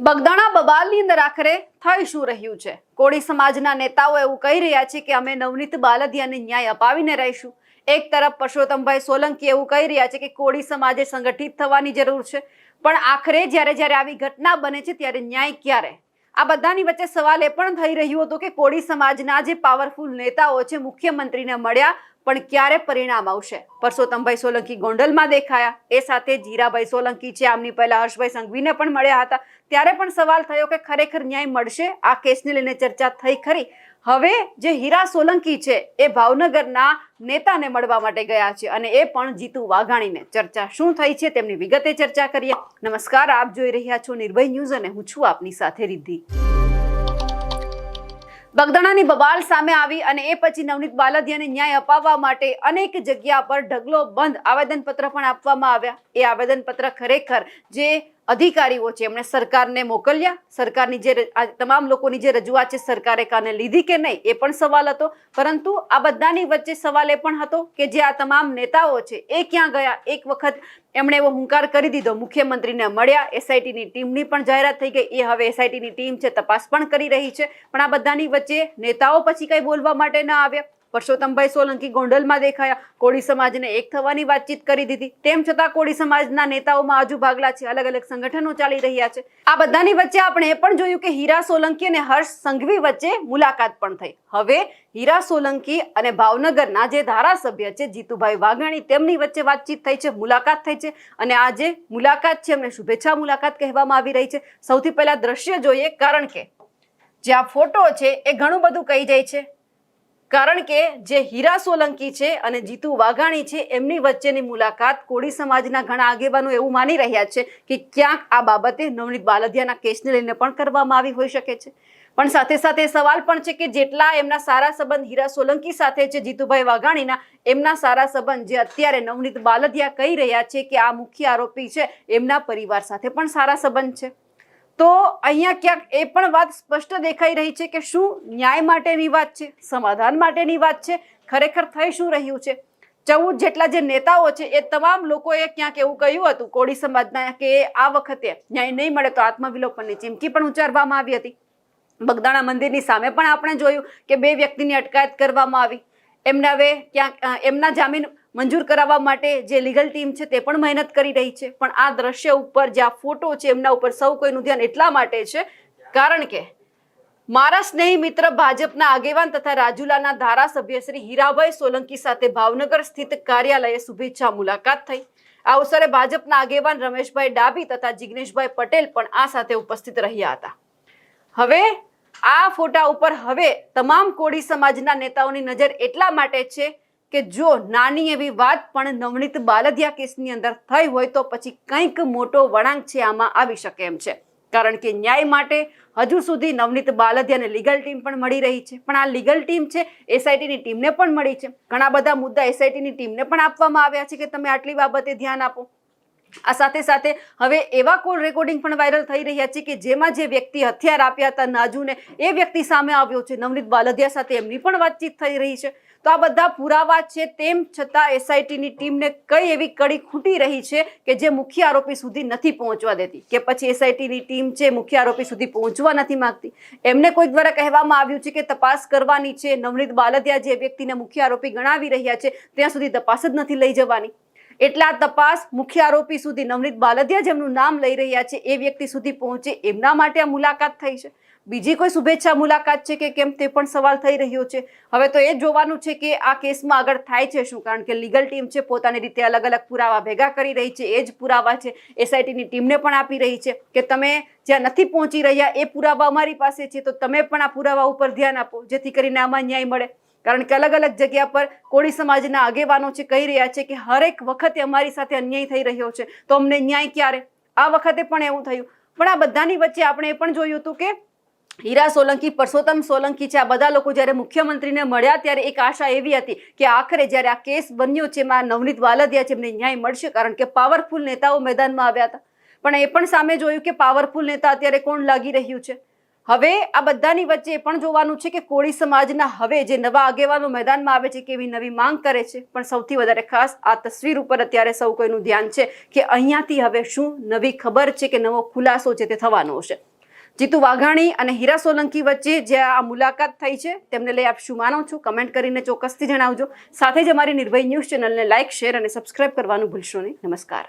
બગદાણા બબાલની અંદર આખરે થઈ શું રહ્યું છે? કોળી સમાજના નેતાઓ એવું કહી રહ્યા છે કે અમે નવનીત બાલદિયાને ન્યાય અપાવીને રહીશું. એક તરફ પરસોત્તમભાઈ સોલંકી એવું કહી રહ્યા છે કે કોળી સમાજે સંગઠિત થવાની જરૂર છે. પણ આખરે જ્યારે જ્યારે આવી ઘટના બને છે ત્યારે ન્યાય ક્યારે આ બધાની વચ્ચે સવાલ એ પણ થઈ રહ્યો હતો કે કોળી સમાજના જે પાવરફુલ નેતાઓ છે, મુખ્યમંત્રીને મળ્યા, પણ ક્યારે પરિણામ આવશે? પરસોત્તમભાઈ સોલંકી ગોંડલમાં દેખાયા. એ સાથે જીરાભાઈ સોલંકી છે, આમની પહેલા હર્ષભાઈ સંઘવીને પણ મળ્યા હતા. ત્યારે પણ સવાલ થયો કે ખરેખર ન્યાય મળશે? આ કેસને લઈને ચર્ચા થઈ ખરી. હવે જે હીરા સોલંકી છે, એ ભાવનગરના નેતાને મળવા માટે ગયા છે અને એ પણ જીતુ વાઘાણીને ચર્ચા. શું થઈ છે તેમની વિગતે ચર્ચા કરીએ. નમસ્કાર, આપ જોઈ રહ્યા છો નિર્ભય ન્યૂઝ અને હું છું આપની સાથે રિદ્ધિ. બગદાણાની બબાલ સામે આવી અને એ પછી નવનીત બાલદિયાને ન્યાય અપાવવા માટે અનેક જગ્યા પર ઢગલો બંધ આવેદનપત્ર પણ આપવામાં આવ્યા. એ આવેદનપત્ર ખરેખર જે અધિકારીઓ છે. એમણે સરકારને મોકલ્યા. સરકારની જે તમામ લોકોની જે રજૂઆત છે, સરકારે કાને લીધી કે નહીં, એ પણ સવાલ હતો. પરંતુ આ બધાની વચ્ચે સવાલ એ પણ હતો કે જે આ તમામ નેતાઓ છે, એ ક્યાં ગયા? એક વખત એમણે એવો હુંકાર કરી દીધો. મુખ્યમંત્રીને મળ્યા. એસઆઈટીની ટીમની પણ જાહેરાત થઈ ગઈ. એ હવે એસઆઈટીની ટીમ છે, તપાસ પણ કરી રહી છે. પણ આ બધાની વચ્ચે નેતાઓ પછી કંઈ બોલવા માટે ન આવ્યા. પરસોત્તમભાઈ સોલંકી ગોંડલમાં દેખાયા. કોળી સમાજને એક થવાની વાતચીત કરી દીધી. તેમ છતાં કોળી સમાજના નેતાઓમાં હજુ ભાગલા છે. અલગ અલગ સંગઠનો ચાલી રહ્યા છે. આ બધાની વચ્ચે આપણે એ પણ જોયું કે હીરા સોલંકી અને હર્ષ સંઘવી વચ્ચે મુલાકાત પણ થઈ. હવે હીરા સોલંકી અને ભાવનગરના જે ધારાસભ્ય છે, જીતુભાઈ વાઘાણી, તેમની વચ્ચે વાતચીત થઈ છે, મુલાકાત થઈ છે અને આ જે મુલાકાત છે, એમને શુભેચ્છા મુલાકાત કહેવામાં આવી રહી છે. સૌથી પહેલા દ્રશ્ય જોઈએ કારણ કે જે આ ફોટો છે, એ ઘણું બધું કહી જાય છે. કારણ કે જે હીરા સોલંકી છે અને જીતુ વાઘાણી છે, એમની વચ્ચેની મુલાકાત કોળી સમાજના ઘણા આગેવાનો એવું માની રહ્યા છે કે ક્યાંક આ બાબતે નવનીત બાલદિયાના કેસને લઈને પણ કરવામાં આવી હોઈ શકે છે. પણ સાથે સાથે સવાલ પણ છે કે જેટલા એમના સારા સંબંધ હીરા સોલંકી સાથે છે, જીતુભાઈ વાઘાણીના, એમના સારા સંબંધ જે અત્યારે નવનીત બાલદિયા કહી રહ્યા છે કે આ મુખ્ય આરોપી છે, એમના પરિવાર સાથે પણ સારા સંબંધ છે. તો અહીંયા ક્યાંક એ પણ વાત સ્પષ્ટ દેખાઈ રહી છે કે શું ન્યાય માટેની વાત છે, સમાધાન માટેની વાત છે, ખરેખર થઈ શું રહ્યું છે? ચૌદ જેટલા જે નેતાઓ છે એ તમામ લોકોએ ક્યાંક એવું કહ્યું હતું, કોળી સમાજના કે આ વખતે ન્યાય નહીં મળે તો આત્મવિલોપનની ચીમકી પણ ઉચ્ચારવામાં આવી હતી. બગદાણા મંદિરની સામે પણ આપણે જોયું કે બે વ્યક્તિની અટકાયત કરવામાં આવી. એમને હવે ક્યાંક એમના જામીન મંજૂર કરાવવા માટે જે લીગલ ટીમ છે તે પણ મહેનત કરી રહી છે. પણ આ દ્રશ્ય ઉપર જે આ ફોટો છે એમના ઉપર સૌ કોઈનું ધ્યાન એટલા માટે છે કારણ કે મારા સ્નેહી મિત્ર ભાજપના આગેવાન તથા રાજુલાના ધારાસભ્ય શ્રી હીરાભાઈ સોલંકી સાથે ભાવનગર સ્થિત કાર્યાલયે શુભેચ્છા મુલાકાત થઈ. આ અવસરે ભાજપના આગેવાન રમેશભાઈ ડાભી તથા જિગ્નેશભાઈ પટેલ પણ આ સાથે ઉપસ્થિત રહ્યા હતા. હવે આ ફોટા ઉપર હવે તમામ કોળી સમાજના નેતાઓની નજર એટલા માટે છે કે જો નાની એવી વાત પણ નવનીત બાલદિયા કેસની અંદર થઈ હોય તો પછી કંઈક મોટો વળાંક છે આમાં આવી શકે એમ છે. કારણ કે ન્યાય માટે હજુ સુધી નવનીત બાલદિયાને લીગલ ટીમ પણ મળી રહી છે. પણ આ લીગલ ટીમ છે, એસઆઈટીની ટીમને પણ મળી છે. ઘણા બધા મુદ્દા એસઆઈટીની ટીમને પણ આપવામાં આવ્યા છે કે તમે આટલી બાબતે ધ્યાન આપો. આ સાથે સાથે હવે એવા કોલ રેકોર્ડિંગ પણ વાયરલ થઈ રહ્યા છે કે જેમાં જે વ્યક્તિ હથિયાર આપ્યા હતા નાજુને એ વ્યક્તિ સામે આવ્યો છે. નવનીત બાલદિયા સાથે એમની પણ વાતચીત થઈ રહી છે. તો આ બધા પુરાવા છે, તેમ છતાં એસઆઈટીની ટીમને કઈ એવી કડી ખૂટી રહી છે કે જે મુખ્ય આરોપી સુધી નથી પહોંચવા દેતી? કે પછી એસઆઈટીની ટીમ છે, મુખ્ય આરોપી સુધી પહોંચવા નથી માંગતી? એમને કોઈ દ્વારા કહેવામાં આવ્યું છે કે તપાસ કરવાની છે, નવનીત બાલદિયા જે વ્યક્તિને મુખ્ય આરોપી ગણાવી રહ્યા છે, ત્યાં સુધી તપાસ જ નથી લઈ જવાની. એટલે આ તપાસ મુખ્ય આરોપી સુધી નવનીત બાલદિયા જેમનું નામ લઈ રહ્યા છે, એ વ્યક્તિ સુધી પહોંચે એમના માટે આ મુલાકાત થઈ છે. બીજી કોઈ શુભેચ્છા મુલાકાત છે કે કેમ તે પણ સવાલ થઈ રહ્યો છે. હવે તો એ જોવાનું છે કે આ કેસમાં આગળ થાય છે શું? કારણ કે લીગલ ટીમ છે, પોતાની રીતે અલગ અલગ પુરાવા ભેગા કરી રહી છે, એ જ પુરાવા છે, એસઆઈટીની ટીમને પણ આપી રહી છે. કે તમે જ્યાં નથી પહોંચી રહ્યા, એ પુરાવા અમારી પાસે છે, તો તમે પણ આ પુરાવા ઉપર ધ્યાન આપો, જેથી કરીને આમાં ન્યાય મળે. કારણ કે અલગ અલગ જગ્યા પર કોળી સમાજના આગેવાનો છે, કહી રહ્યા છે કે હરેક વખતે અમારી સાથે અન્યાય થઈ રહ્યો છે. તો અમને ન્યાય ક્યારે? આ વખતે પણ એવું થયું. પણ આ બધાની વચ્ચે આપણે એ પણ જોયું હતું કે હીરા સોલંકી, પરસોત્તમ સોલંકી છે. આ બધા લોકો જ્યારે મુખ્યમંત્રીને મળ્યા ત્યારે એક આશા એવી હતી કે આખરે જ્યારે આ કેસ બન્યો છે, એમાં નવનીત વાલદિયા છે, એમને ન્યાય મળશે કારણ કે પાવરફુલ નેતાઓ મેદાનમાં આવ્યા હતા. પણ એ પણ સામે જોયું કે પાવરફુલ નેતા અત્યારે કોણ લાગી રહ્યું છે? હવે આ બધાની વચ્ચે એ પણ જોવાનું છે કે કોળી સમાજના હવે જે નવા આગેવાનો મેદાનમાં આવે છે, કેવી નવી માંગ કરે છે. પણ સૌથી વધારે ખાસ આ તસવીર ઉપર અત્યારે સૌ કોઈનું ધ્યાન છે કે અહીંયાથી હવે શું નવી ખબર છે કે નવો ખુલાસો છે તે થવાનો છે. જીતુ વાઘાણી અને હીરા સોલંકી વચ્ચે જે આ મુલાકાત થઈ છે, તેમને લઈ આપ શું માનો છો? કમેન્ટ કરીને ચોક્કસથી જણાવજો. સાથે જ અમારી નિર્ભય ન્યૂઝ ચેનલને લાઇક શેર અને સબસ્ક્રાઇબ કરવાનું ભૂલશો નહીં. નમસ્કાર.